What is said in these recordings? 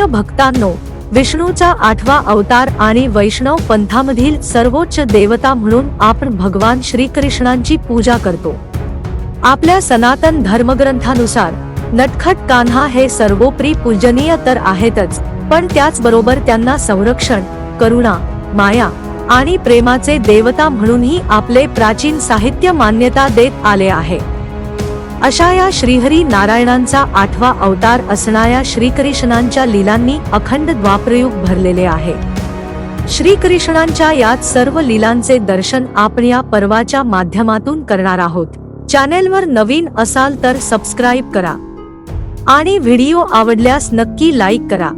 प्रिय भक्तांनो विष्णूचा आठवा अवतार आणि वैष्णव पंथामधील सर्वोच्च देवता म्हणून आपण भगवान श्रीकृष्णांची पूजा करतो. आपल्या सनातन धर्मग्रंथानुसार नटखट कान्हा हे सर्वोपरी पूजनीय तर आहेतच पण त्याचबरोबर त्यांना संरक्षण करुणा माया आणि प्रेमाचे देवता म्हणूनही आपले प्राचीन साहित्य मान्यता देत आले आहे. अशा या श्रीहरी नारायणांचा आठवा अवतार असणाऱ्या श्रीकृष्णांच्या लीलांनी अखंड द्वाप्रयुग भरलेले आहे. श्रीकृष्णांच्या यात सर्व लीलांचे दर्शन आपण या पर्वाच्या माध्यमातून करणार आहोत. चॅनेलवर नवीन असाल तर सबस्क्राईब करा. आणि व्हिडिओ आवडल्यास नक्की लाईक करा.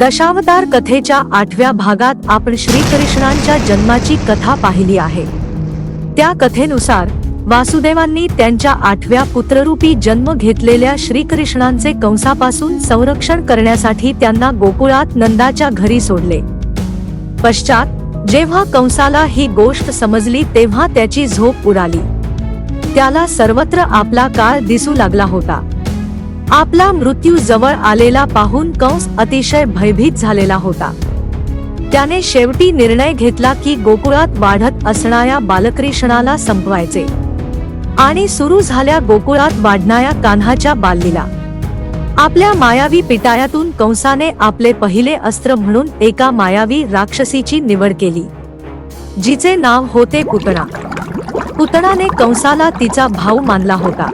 दशावतार कथेच्या आठव्या भागात आपण श्रीकृष्णांच्या जन्माची कथा पाहिली आहे. त्या कथेनुसार वासुदेवांनी त्यांच्या आठव्या पुत्ररूपी जन्म घेतलेल्या श्रीकृष्णांचे कंसापासून संरक्षण करण्यासाठी त्यांना गोकुळात नंदाच्या घरी सोडले. पश्चात जेव्हा कंसाला ही गोष्ट समजली तेव्हा त्याची झोप उडाली. त्याला सर्वत्र आपला काळ दिसू लागला होता. आपला मृत्यू जवळ आलेला पाहून कंस अतिशय भयभीत झालेला होता. त्याने शेवटी निर्णय घेतला की गोकुळात वाढत असणाऱ्या बालकृष्णाला संपवायचे. आणि सुरू झाल्या गोकुळात वाढणाऱ्या कान्हाच्या बाललीला. आपल्या मायावी पिटायातून कंसाने आपले पहिले अस्त्र म्हणून एका मायावी राक्षसीची निवड केली. जिचे नाव होते पुतणा पुतणाने कंसाला तिचा भाऊ मानला होता.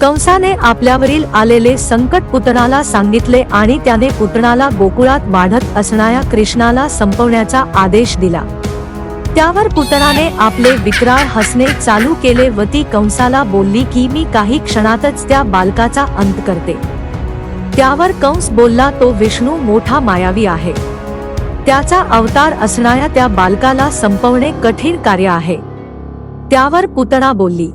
कंसाने आपल्यावरील आलेले संकट पुतणाला सांगितले आणि त्याने पुतणाला गोकुळात वाढत असणाऱ्या कृष्णाला संपवण्याचा आदेश दिला. त्यावर पुतणाने आपले विक्राळ हसणे चालू केले. व ती कंसाला बोलली की मी काही क्षणातच त्या बालकाचा अंत करते. त्यावर कंस बोलला तो विष्णू मोठा मायावी आहे. त्याचा अवतार असणाऱ्या त्या बालकाला संपवणे कठीण कार्य आहे. त्यावर पुतणा बोलली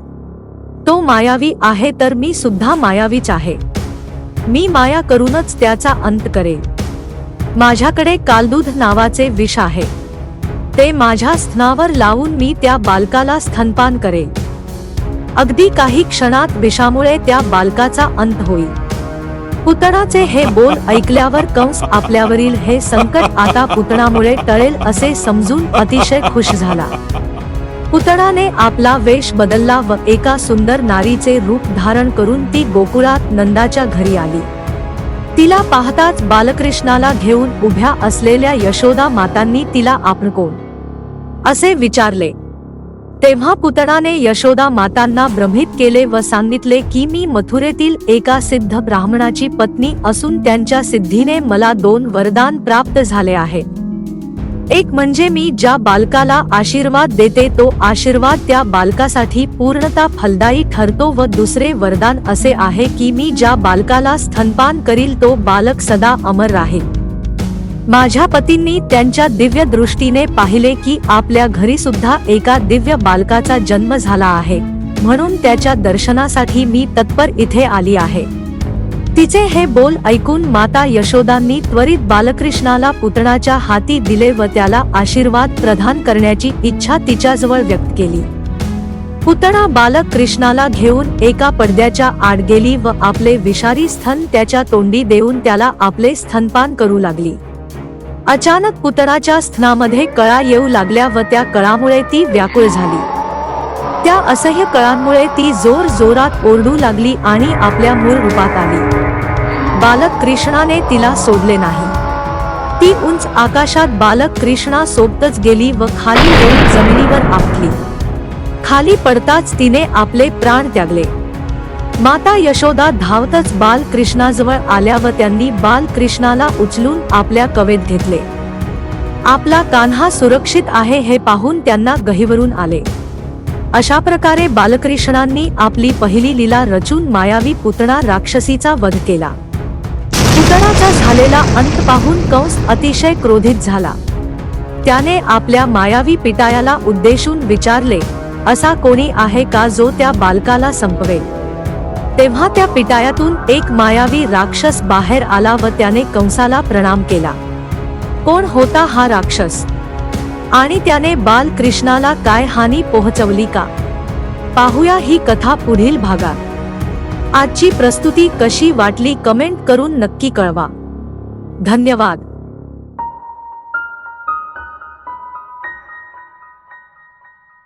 तो मायावी आहे तर मी सुद्धा मायावीच आहे. मी माया करूनच त्याचा अंत करेल माझ्याकडे कालदूध नावाचे विष आहे. ते माझ्या स्तनावर लावून मी त्या बालकाला स्तनपान करेन अगदी काही क्षणात विषामुळे त्या बालकाचा अंत होईल. पुतणाचे हे बोल ऐकल्यावर कंस आपल्यावरील हे संकट आता पुतणामुळे टळेल असे समजून अतिशय खुश झाला. पुतणाने आपला वेश बदलला व एका सुंदर नारीचे रूप धारण करून ती गोकुळात नंदाच्या घरी आली. तिला पाहताच बालकृष्णाला घेऊन उभ्या असलेल्या यशोदा मातांनी तिला आपण कोण असे विचारले. तेव्हा पुतळाने यशोदा मातांना भ्रमित केले व सांगितले की मी मथुरेतील एका सिद्ध ब्राह्मणाची पत्नी असून त्यांच्या सिद्धीने मला दोन वरदान प्राप्त झाले आहे. एक म्हणजे मी ज्या बालकाला आशीर्वाद देते तो आशीर्वाद त्या बालकासाठी पूर्णता फलदायी ठरतो व दुसरे वरदान असे आहे की मी ज्या बालकाला स्तनपान करील तो बालक सदा अमर राहील. माझ्या पतींनी त्यांच्या दिव्य दृष्टीने पाहिले की आपल्या घरी सुद्धा एका दिव्य बालकाचा जन्म झाला आहे. म्हणून त्याच्या दर्शनासाठी मी तत्पर इथे आली आहे. तिचे हे बोल ऐकून माता यशोदांनी त्वरित बालकृष्णाला पुतणाच्या हाती दिले व त्याला आशीर्वाद प्रदान करण्याची इच्छा तिच्याजवळ व्यक्त केली. पुतणा बालक कृष्णाला घेऊन एका पडद्याच्या आड गेली व आपले विषारी स्तन त्याच्या तोंडी देऊन त्याला आपले स्तनपान करू लागली. अचानक पुतराच्या स्तनामध्ये कळा येऊ लागल्या व त्या कळामुळे ती व्याकुळ झाली. त्या असह्य कळांमुळे ती जोर जोरात ओरडू लागली आणि आपल्या मूळ रूपात आली. बालक कृष्णाने तिला सोडले नाही. ती उंच आकाशात बालक कृष्णा सोबतच गेली व खाली येऊन जमिनीवर आपली. खाली पडताच तिने आपले प्राण त्यागले. माता यशोदा धावतच बालकृष्णाजवळ आल्या व त्यांनी बालकृष्णाला उचलून आपल्या कवेत घेतले. आपला कान्हा सुरक्षित आहे हे पाहून त्यांना गहिवरून आले. अशा प्रकारे बालकृष्णांनी आपली पहिली लीला रचून मायावी पुतणा राक्षसीचा वध केला. पुतणाचा झालेला अंत पाहून कंस अतिशय क्रोधित झाला. त्याने आपल्या मायावी पिटायाला उद्देशून विचारले असा कोणी आहे का जो त्या बालकाला संपवेल? तेव्हा त्या पिटायातून एक मायावी राक्षस बाहेर आला व त्याने कंसाला प्रणाम केला. कोण होता हा राक्षस? आणि त्याने बाल कृष्णाला काय हानी पोहोचवली का? पाहूया ही कथा पुढील भागात. आजची प्रस्तुती कशी वाटली कमेंट करून नक्की कळवा. धन्यवाद.